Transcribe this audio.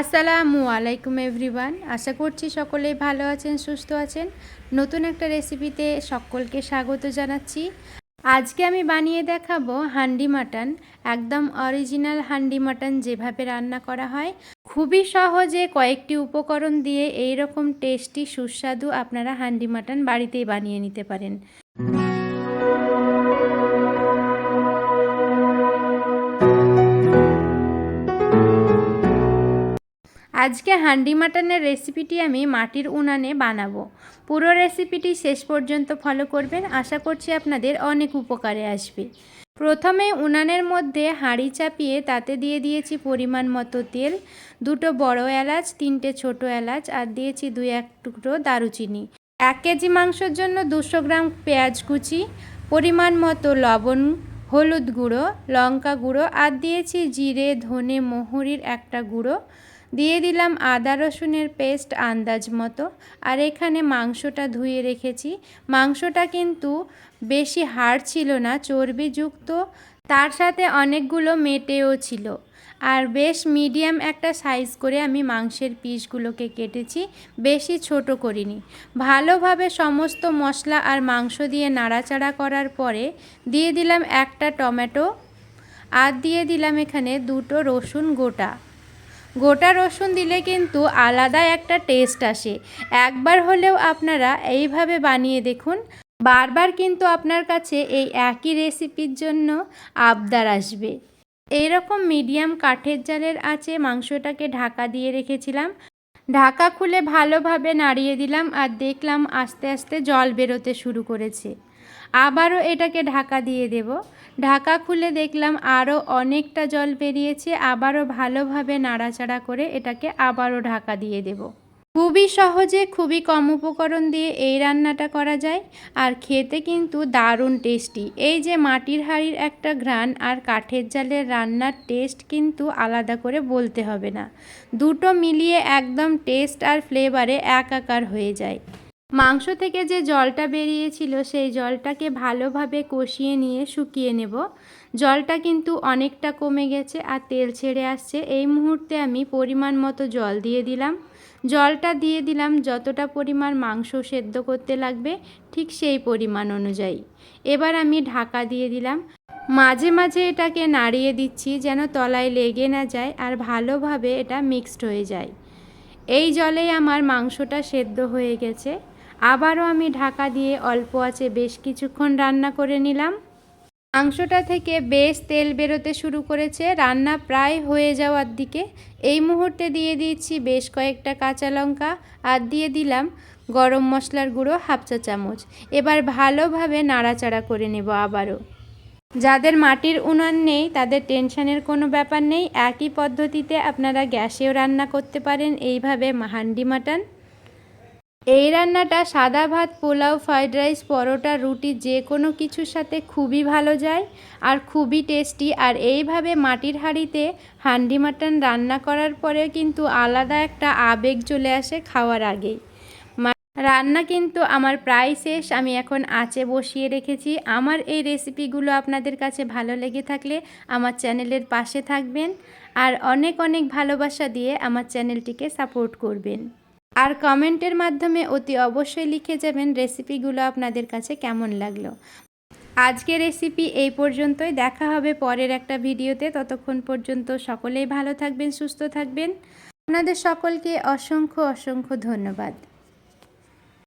আসসালামু আলাইকুম এভরিওয়ান। আশা করছি সকলেই ভালো আছেন, সুস্থ আছেন। নতুন একটা রেসিপিতে সকলকে স্বাগত জানাচ্ছি। আজকে আমি বানিয়ে দেখাবো হান্ডি মাটন, একদম অরিজিনাল হান্ডি মাটন যেভাবে রান্না করা হয়। খুবই সহজে কয়েকটি উপকরণ দিয়ে এই রকম টেস্টি, সুস্বাদু আপনারা হান্ডি মাটন বাড়িতেই বানিয়ে নিতে পারেন। আজকে হান্ডি মাটনের রেসিপিটি আমি মাটির উনানে বানাবো। পুরো রেসিপিটি শেষ পর্যন্ত ফলো করবেন। আশা করছি আপনাদের অনেক উপকারে আসবে। প্রথমে উনানের মধ্যে হাঁড়ি চাপিয়ে তাতে দিয়ে দিয়েছি পরিমাণ মতো তেল, দুটো বড় এলাচ, তিনটে ছোট এলাচ আর দিয়েছি দুই এক টুকরো দারুচিনি। এক কেজি মাংসের জন্য দুশো গ্রাম পেঁয়াজ কুচি, পরিমাণ মতো লবণ, হলুদ গুঁড়ো, লঙ্কা গুঁড়ো আর দিয়েছি জিরে, ধনে, মহুরির একটা গুঁড়ো। দিয়ে দিলাম আদা রসুনের পেস্ট আন্দাজ মতো। আর এখানে মাংসটা ধুয়ে রেখেছি। মাংসটা কিন্তু বেশি হাড় ছিল না, চর্বিযুক্ত। তার সাথে অনেকগুলো মেটেও ছিল। আর বেশ মিডিয়াম একটা সাইজ করে আমি মাংসের পিসগুলোকে কেটেছি, বেশি ছোট করিনি। ভালোভাবে সমস্ত মশলা আর মাংস দিয়ে নাড়াচাড়া করার পরে দিয়ে দিলাম একটা টমেটো। আর দিয়ে দিলাম এখানে দুটো রসুন গোটা। গোটা রসুন দিলে কিন্তু আলাদা একটা টেস্ট আসে। একবার হলেও আপনারা এইভাবে বানিয়ে দেখুন। বারবার কিন্তু আপনার কাছে এই একই রেসিপির জন্য আবদার আসবে। এইরকম মিডিয়াম কাঠের জালের আছে মাংসটাকে ঢাকা দিয়ে রেখেছিলাম। ঢাকা খুলে ভালোভাবে নাড়িয়ে দিলাম আর দেখলাম আস্তে আস্তে জল বেরোতে শুরু করেছে। আবারও এটাকে ঢাকা দিয়ে দেব। ঢাকা খুলে দেখলাম আরও অনেকটা জল বেরিয়েছে, আবারও ভালোভাবে নাড়াচাড়া করে এটাকে আবারও ঢাকা দিয়ে দেব। খুবই সহজে খুবই কম উপকরণ দিয়ে এই রান্নাটা করা যায় আর খেতে কিন্তু দারুণ টেস্টি। এই যে মাটির হাঁড়ির একটা ঘ্রাণ আর কাঠের জালের রান্নার টেস্ট কিন্তু আলাদা করে বলতে হবে না। দুটো মিলিয়ে একদম টেস্ট আর ফ্লেভারে একাকার হয়ে যায়। মাংস থেকে যে জলটা বেরিয়েছিল, সেই জলটাকে ভালোভাবে কষিয়ে নিয়ে শুকিয়ে নেব। জলটা কিন্তু অনেকটা কমে গেছে আর তেল ছেড়ে আসছে। এই মুহূর্তে আমি পরিমাণ মতো জল দিয়ে দিলাম। জলটা দিয়ে দিলাম যতটা পরিমাণ মাংস সেদ্ধ করতে লাগবে, ঠিক সেই পরিমাণ অনুযায়ী। এবার আমি ঢাকা দিয়ে দিলাম। মাঝে মাঝে এটাকে নাড়িয়ে দিচ্ছি যেন তলায় লেগে না যায় আর ভালোভাবে এটা মিক্সড হয়ে যায়। এই জলেই আমার মাংসটা সেদ্ধ হয়ে গেছে। আবারও আমি ঢাকা দিয়ে অল্প আছে বেশ কিছুক্ষণ রান্না করে নিলাম। মাংসটা থেকে বেশ তেল বেরোতে শুরু করেছে। রান্না প্রায় হয়ে যাওয়ার দিকে। এই মুহূর্তে দিয়ে দিচ্ছি বেশ কয়েকটা কাঁচা লঙ্কা আর দিয়ে দিলাম গরম মশলার গুঁড়ো হাফ চা চামচ। এবার ভালোভাবে নাড়াচাড়া করে নেব আবারও। যাদের মাটির উনান নেই, তাদের টেনশনের কোনো ব্যাপার নেই। একই পদ্ধতিতে আপনারা গ্যাসেও রান্না করতে পারেন। এইভাবে হান্ডি মাটন। এই রান্নাটা সাদা ভাত, পোলাও, ফ্রাইড রাইস, পরোটা, রুটি, যে কোনো কিছুর সাথে খুবই ভালো যায় আর খুবই টেস্টি। আর এইভাবে মাটির হাঁড়িতে হান্ডি মাটন রান্না করার পরে কিন্তু আলাদা একটা আবেগ চলে আসে খাওয়ার আগেই। রান্না কিন্তু আমার প্রায় শেষ। আমি এখন আঁচে বসিয়ে রেখেছি। আমার এই রেসিপিগুলো আপনাদের কাছে ভালো লেগে থাকলে আমার চ্যানেলের পাশে থাকবেন। আর অনেক অনেক ভালোবাসা দিয়ে আমার চ্যানেলটিকে সাপোর্ট করবেন। আর কমেন্টের মাধ্যমে অতি অবশ্যই লিখে যাবেন রেসিপিগুলো আপনাদের কাছে কেমন লাগল। আজকে রেসিপি এই পর্যন্তই। দেখা হবে পরের একটা ভিডিওতে। ততক্ষণ পর্যন্ত সকলেই ভালো থাকবেন, সুস্থ থাকবেন। আপনাদের সকলকে অসংখ্য অসংখ্য ধন্যবাদ।